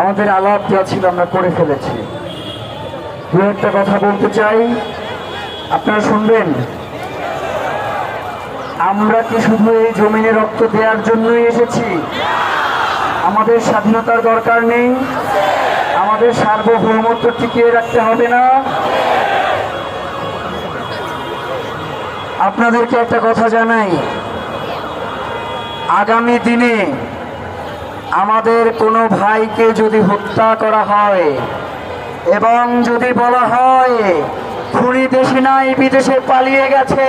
আমাদের আলাপ যা ছিল আমরা করে ফেলেছি। দু একটা কথা বলতে চাই। আপনারা শুনবেন, আমরা কি শুধু এই জমিনে রক্ত দেওয়ার জন্যই এসেছি? আমাদের স্বাধীনতার দরকার নেই। আমাদের সার্বভৌমত্ব টিকিয়ে রাখতে হবে না। আপনাদেরকে একটা কথা জানাই। আগামী দিনে আমাদের কোনো ভাইকে যদি হত্যা করা হয় এবং যদি বলা হয়, খুনি দেশে নাই, বিদেশে পালিয়ে গেছে,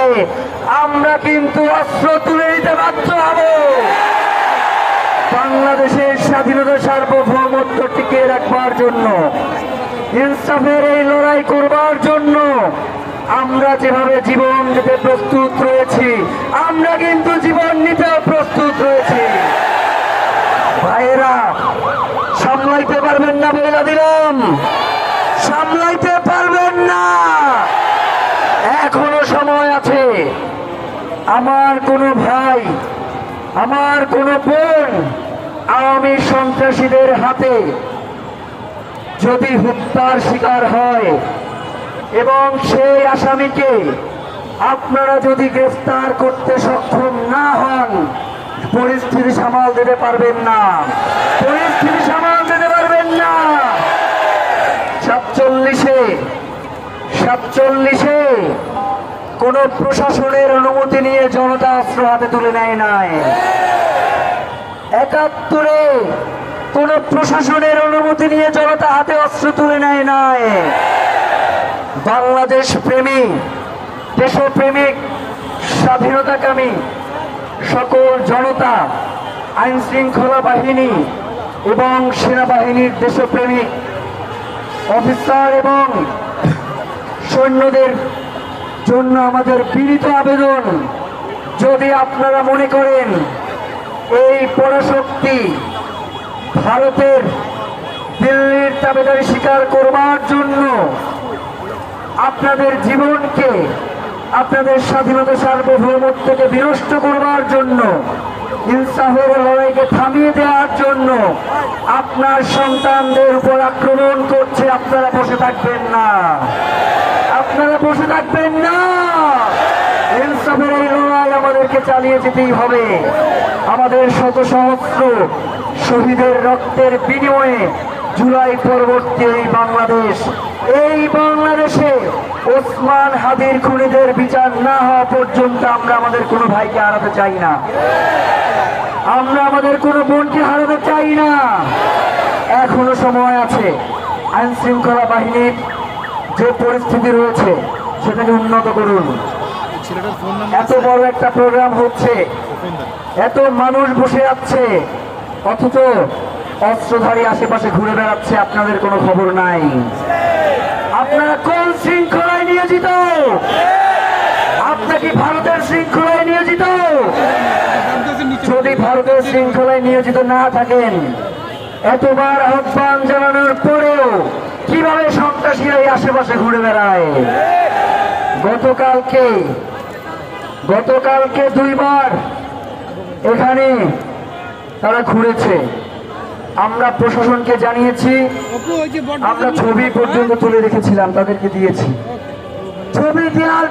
আমরা কিন্তু অস্ত্র তুলে নিতে বাধ্য হব। বাংলাদেশের স্বাধীনতা সার্বভৌমত্ব টিকিয়ে রাখবার জন্য, ইনসাফের এই লড়াই করবার জন্য আমরা যেভাবে জীবন দিতে প্রস্তুত রয়েছি, আমরা কিন্তু জীবন নিতেও প্রস্তুত রয়েছি ভাইয়েরা সামলাইতে না বলে দিলাম। সামলাইতে পারবেন না। এখনও সময় আছে। আমার কোনো ভাই, আমার কোনো বোন আওয়ামী সন্ত্রাসীদের হাতে যদি হত্যার শিকার হয় এবং সেই আসামিকে আপনারা যদি গ্রেফতার করতে সক্ষম না হন পরিস্থিতি সামাল দিতে পারবেন না। পরিস্থিতি সামাল দিতে পারবেন না সাতচল্লিশে সাতচল্লিশে কোন প্রশাসনের অনুমতি নিয়ে জনতা অস্ত্র হাতে তুলে নেয় নাই। একাত্তরে কোন প্রশাসনের অনুমতি নিয়ে জনতা হাতে অস্ত্র তুলে নেয় নাই। বাংলাদেশ প্রেমী, দেশপ্রেমিক, স্বাধীনতাকামী সকল জনতা, আইন শৃঙ্খলা বাহিনী এবং সেনাবাহিনীর দেশপ্রেমিক অফিসার এবং সৈন্যদের জন্য আমাদের পীড়িত আবেদন। যদি আপনারা মনে করেন এই পরাশক্তি ভারতের দিল্লির দাবেদারি স্বীকার করবার জন্য আপনাদের জীবনকে, আপনাদের স্বাধীনতা সার্বভৌমত্বকে বিনষ্ট করবার জন্য, ইনসাফের লড়াইকে থামিয়ে দেওয়ার জন্য আপনার সন্তানদের উপর আক্রমণ করছে, আপনারা বসে থাকবেন না। আপনারা বসে থাকবেন না। ইনসাফের এই লড়াই আমাদেরকে চালিয়ে যেতেই হবে। আমাদের শত সহস্র শহীদের রক্তের বিনিময়ে জুলাই পরবর্তী এই বাংলাদেশ, এই বাংলাদেশে ওসমান হাদির খুনিদের বিচার না হওয়া পর্যন্ত আমরা আমাদের কোনো ভাইকে হারাতে চাই না। আমরা আমাদের কোনো বোনকে হারাতে চাই না। এখনও সময় আছে আইন শৃঙ্খলা বাহিনীর যে পরিস্থিতি রয়েছে, সেটাকে উন্নত করুন। এত বড় একটা প্রোগ্রাম হচ্ছে, এত মানুষ বসে আছে, অথচ অস্ত্রধারী আশেপাশে ঘুরে বেড়াচ্ছে, আপনাদের কোনো খবর নাই। আপনারা কোন শৃঙ্খলায় নিয়োজিত? আপনার কি ভারতের শৃঙ্খলায় নিয়োজিত? যদি ভারতের শৃঙ্খলায় নিয়োজিত না থাকেন, এতবার আহ্বান আশেপাশে ঘুরে বেড়ায়। গতকালকে গতকালকে দুইবার এখানে তারা ঘুরেছে। আমরা প্রশাসনকে জানিয়েছি, আমরা ছবি পর্যন্ত তুলে রেখেছিলাম, তাদেরকে দিয়েছি। ছবি দেওয়ার